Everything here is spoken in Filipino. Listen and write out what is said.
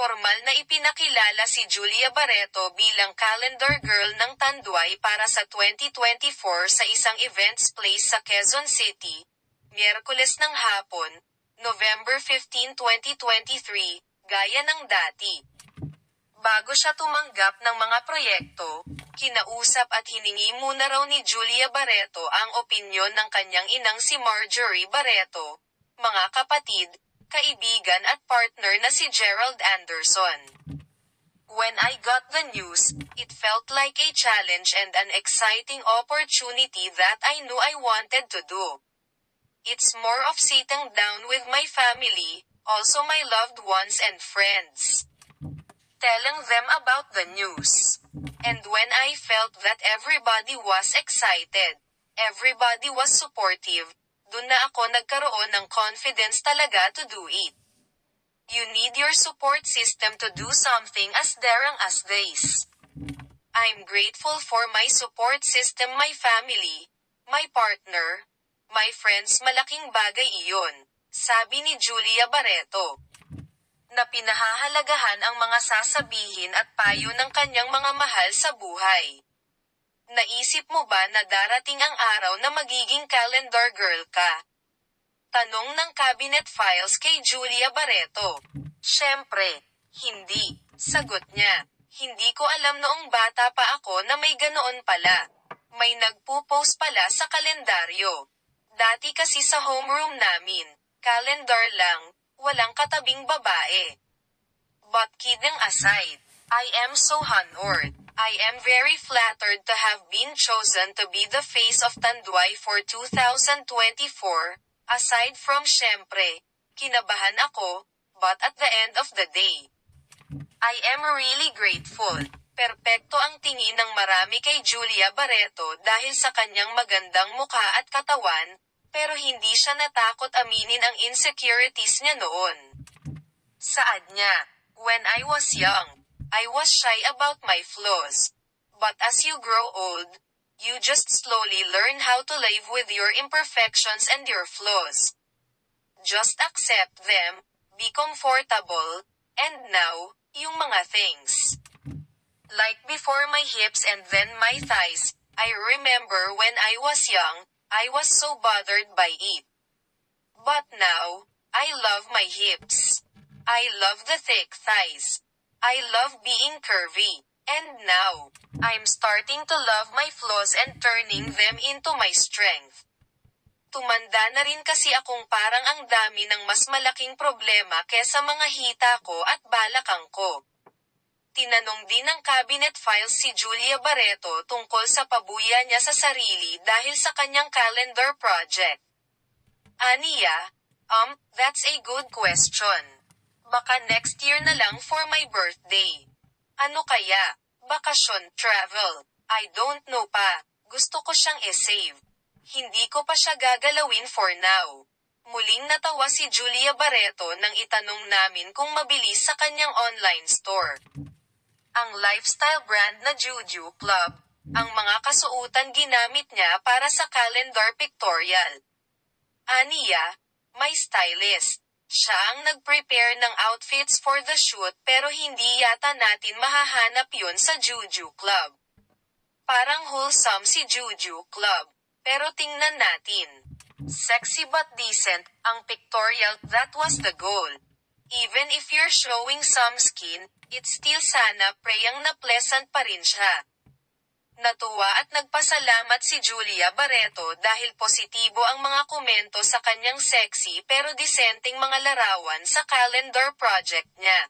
Formal na ipinakilala si Julia Barreto bilang calendar girl ng Tanduay para sa 2024 sa isang events place sa Quezon City, Miyerkules ng hapon, November 15, 2023, gaya ng dati. Bago siya tumanggap ng mga proyekto, kinausap at hiningi muna raw ni Julia Barreto ang opinyon ng kanyang inang si Marjorie Barreto, mga kapatid, kaibigan at partner na si Gerald Anderson. When I got the news, it felt like a challenge and an exciting opportunity that I knew I wanted to do. It's more of sitting down with my family, also my loved ones and friends. Telling them about the news. And when I felt that everybody was excited, everybody was supportive, dun na ako nagkaroon ng confidence talaga to do it. You need your support system to do something as daring as this. I'm grateful for my support system my family, my partner, my friends malaking bagay iyon, sabi ni Julia Barreto. Na pinahahalagahan ang mga sasabihin at payo ng kanyang mga mahal sa buhay. Naisip mo ba na darating ang araw na magiging calendar girl ka? Tanong ng cabinet files kay Julia Barreto. Siyempre, hindi. Sagot niya. Hindi ko alam noong bata pa ako na may ganoon pala. May nagpo-post pala sa kalendaryo. Dati kasi sa homeroom namin, calendar lang, walang katabing babae. But kidding aside, I am so honored. I am very flattered to have been chosen to be the face of Tanduay for 2024. Aside from syempre, kinabahan ako, but at the end of the day, I am really grateful. Perpekto ang tingin ng marami kay Julia Barreto dahil sa kanyang magandang mukha at katawan, pero hindi siya natakot aminin ang insecurities niya noon. Saad niya, When I was young, I was shy about my flaws. But as you grow old, you just slowly learn how to live with your imperfections and your flaws. Just accept them, be comfortable, and now, yung mga things. Like before my hips and then my thighs, I remember when I was young, I was so bothered by it. But now, I love my hips. I love the thick thighs. I love being curvy. And now, I'm starting to love my flaws and turning them into my strength. Tumanda na rin kasi akong parang ang dami ng mas malaking problema kesa mga hita ko at balakang ko. Tinanong din ng cabinet files si Julia Barreto tungkol sa pabuya niya sa sarili dahil sa kanyang calendar project. Aniya, um, that's a good question. Baka next year na lang for my birthday. Ano kaya? Bakasyon, travel. I don't know pa. Gusto ko siyang e-save. Hindi ko pa siya gagalawin for now. Muling natawa si Julia Barreto nang itanong namin kung mabilis sa kanyang online store. Ang lifestyle brand na Juju Club, ang mga kasuutan ginamit niya para sa calendar pictorial. Aniya, may stylist. Siya ang nag-prepare ng outfits for the shoot pero hindi yata natin mahahanap yun sa Juju Club. Parang wholesome si Juju Club. Pero tingnan natin. Sexy but decent, ang pictorial, that was the goal. Even if you're showing some skin, it's still sana preyang na pleasant pa rin siya. Natuwa at nagpasalamat si Julia Barreto dahil positibo ang mga komento sa kanyang sexy pero disenteng mga larawan sa calendar project niya.